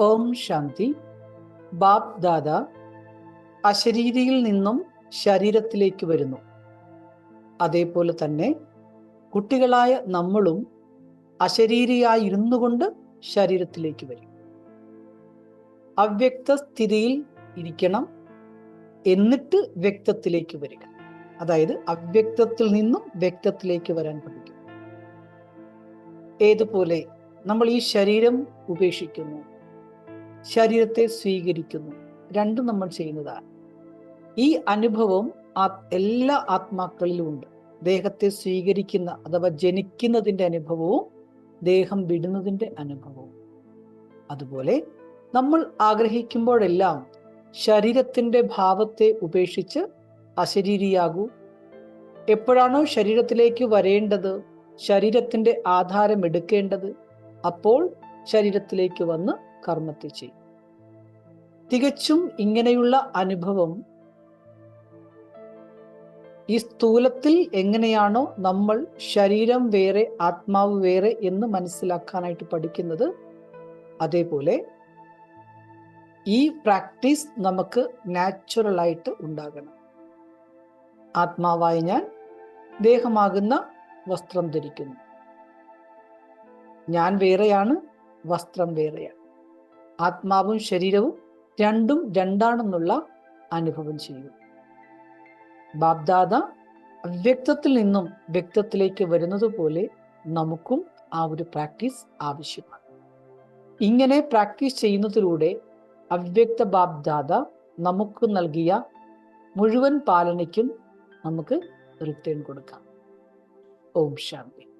ഓം ശാന്തി. ബാബ് ദാദ അശരീരിയിൽ നിന്നും ശരീരത്തിലേക്ക് വരുന്നു. അതേപോലെ തന്നെ കുട്ടികളായ നമ്മളും അശരീരിയായിരുന്നു കൊണ്ട് ശരീരത്തിലേക്ക് വരും. അവ്യക്ത സ്ഥിതിയിൽ ഇരിക്കണം എന്നിട്ട് വ്യക്തത്തിലേക്ക് വരിക. അതായത് അവ്യക്തത്തിൽ നിന്നും വ്യക്തത്തിലേക്ക് വരാൻ പഠിക്കും. ഏതുപോലെ നമ്മൾ ഈ ശരീരം ഉപേക്ഷിക്കുന്നു? ശരീരത്തെ സ്വീകരിക്കുന്നു. രണ്ടും നമ്മൾ ചെയ്യുന്നതാണ്. ഈ അനുഭവം എല്ലാ ആത്മാക്കളിലും ഉണ്ട്. ദേഹത്തെ സ്വീകരിക്കുന്ന അഥവാ ജനിക്കുന്നതിന്റെ അനുഭവവും ദേഹം വിടുന്നതിന്റെ അനുഭവവും. അതുപോലെ നമ്മൾ ആഗ്രഹിക്കുമ്പോഴെല്ലാം ശരീരത്തിന്റെ ഭാവത്തെ ഉപേക്ഷിച്ച് അശരീരിയാകൂ. എപ്പോഴാണോ ശരീരത്തിലേക്ക് വരേണ്ടത് ശരീരത്തിന്റെ ആധാരം എടുക്കേണ്ടത് അപ്പോൾ ശരീരത്തിലേക്ക് വന്ന് കർമ്മത്തെ ചെയ്യും. തികച്ചും ഇങ്ങനെയുള്ള അനുഭവം ഈ സ്ഥൂലത്തിൽ എങ്ങനെയാണോ നമ്മൾ ശരീരം വേറെ ആത്മാവ് വേറെ എന്ന് മനസ്സിലാക്കാനായിട്ട് പഠിക്കുന്നത്. അതേപോലെ ഈ പ്രാക്ടീസ് നമുക്ക് നാച്ചുറലായിട്ട് ഉണ്ടാകണം. ആത്മാവായി ഞാൻ ദേഹമാകുന്ന വസ്ത്രം ധരിക്കുന്നു. ഞാൻ വേറെയാണ് വസ്ത്രം വേറെയാണ്. ആത്മാവും ശരീരവും രണ്ടും രണ്ടാണെന്നുള്ള അനുഭവം ചെയ്യും. ബാബ്ദാദ അവ്യക്തത്തിൽ നിന്നും വ്യക്തത്തിലേക്ക് വരുന്നത് പോലെ നമുക്കും ആ ഒരു പ്രാക്ടീസ് ആവശ്യമാണ്. ഇങ്ങനെ പ്രാക്ടീസ് ചെയ്യുന്നതിലൂടെ അവ്യക്ത ബാബ്ദാദ നമുക്ക് നൽകിയ മുഴുവൻ പാലനയ്ക്കും നമുക്ക് റിട്ടേൺ കൊടുക്കാം. ഓം ശാന്തി.